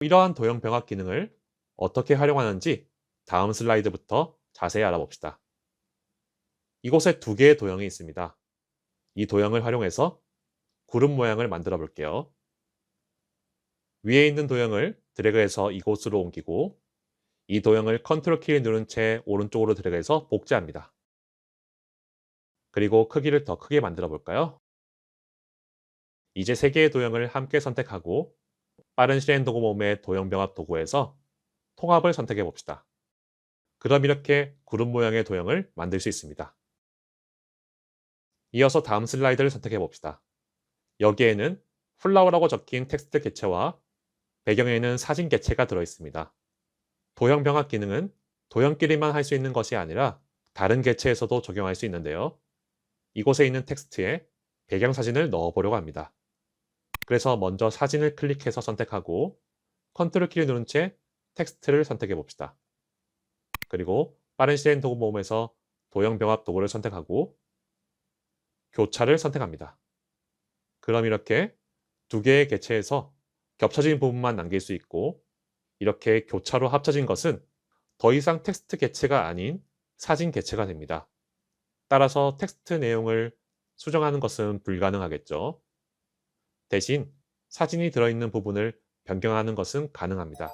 이러한 도형 병합 기능을 어떻게 활용하는지 다음 슬라이드부터 자세히 알아봅시다. 이곳에 두 개의 도형이 있습니다. 이 도형을 활용해서 구름 모양을 만들어 볼게요. 위에 있는 도형을 드래그해서 이곳으로 옮기고 이 도형을 컨트롤 키를 누른 채 오른쪽으로 드래그해서 복제합니다. 그리고 크기를 더 크게 만들어 볼까요? 이제 세 개의 도형을 함께 선택하고 빠른 실행 도구 몸의 도형 병합 도구에서 통합을 선택해 봅시다. 그럼 이렇게 구름 모양의 도형을 만들 수 있습니다. 이어서 다음 슬라이드를 선택해 봅시다. 여기에는 플라워라고 적힌 텍스트 개체와 배경에는 사진 개체가 들어 있습니다. 도형 병합 기능은 도형끼리만 할 수 있는 것이 아니라 다른 개체에서도 적용할 수 있는데요. 이곳에 있는 텍스트에 배경 사진을 넣어 보려고 합니다. 그래서 먼저 사진을 클릭해서 선택하고 컨트롤 키를 누른 채 텍스트를 선택해 봅시다. 그리고 빠른 실행 도구 모음에서 도형 병합 도구를 선택하고 교차를 선택합니다. 그럼 이렇게 두 개의 개체에서 겹쳐진 부분만 남길 수 있고 이렇게 교차로 합쳐진 것은 더 이상 텍스트 개체가 아닌 사진 개체가 됩니다. 따라서 텍스트 내용을 수정하는 것은 불가능하겠죠. 대신 사진이 들어있는 부분을 변경하는 것은 가능합니다.